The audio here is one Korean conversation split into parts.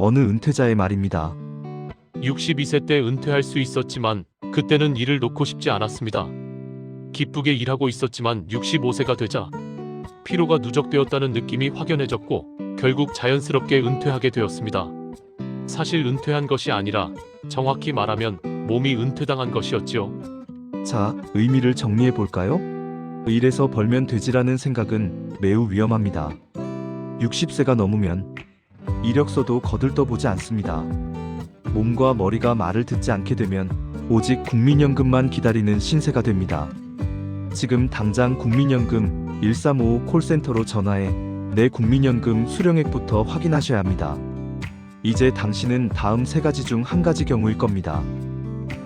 어느 은퇴자의 말입니다. 62세 때 은퇴할 수 있었지만 그때는 일을 놓고 싶지 않았습니다. 기쁘게 일하고 있었지만 65세가 되자 피로가 누적되었다는 느낌이 확연해졌고 결국 자연스럽게 은퇴하게 되었습니다. 사실 은퇴한 것이 아니라 정확히 말하면 몸이 은퇴당한 것이었지요. 자, 의미를 정리해 볼까요? 일에서 벌면 되지라는 생각은 매우 위험합니다. 60세가 넘으면 이력서도 거들떠보지 않습니다. 몸과 머리가 말을 듣지 않게 되면 오직 국민연금만 기다리는 신세가 됩니다. 지금 당장 국민연금 1355 콜센터로 전화해 내 국민연금 수령액부터 확인하셔야 합니다. 이제 당신은 다음 세 가지 중 한 가지 경우일 겁니다.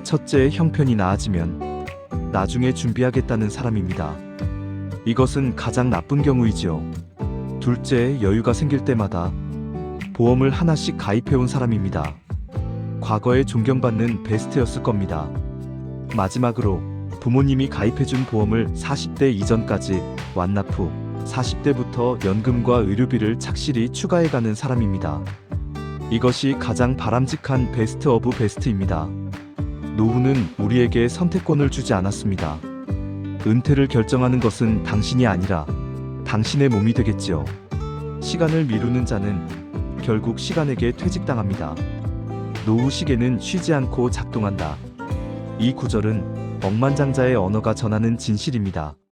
첫째, 형편이 나아지면 나중에 준비하겠다는 사람입니다. 이것은 가장 나쁜 경우이지요. 둘째, 여유가 생길 때마다 보험을 하나씩 가입해온 사람입니다. 과거에 존경받는 베스트였을 겁니다. 마지막으로 부모님이 가입해준 보험을 40대 이전까지 완납 후 40대부터 연금과 의료비를 착실히 추가해가는 사람입니다. 이것이 가장 바람직한 베스트 오브 베스트입니다. 노후는 우리에게 선택권을 주지 않았습니다. 은퇴를 결정하는 것은 당신이 아니라 당신의 몸이 되겠지요. 시간을 미루는 자는 결국 시간에게 퇴직당합니다. 노후 시계는 쉬지 않고 작동한다. 이 구절은 억만장자의 언어가 전하는 진실입니다.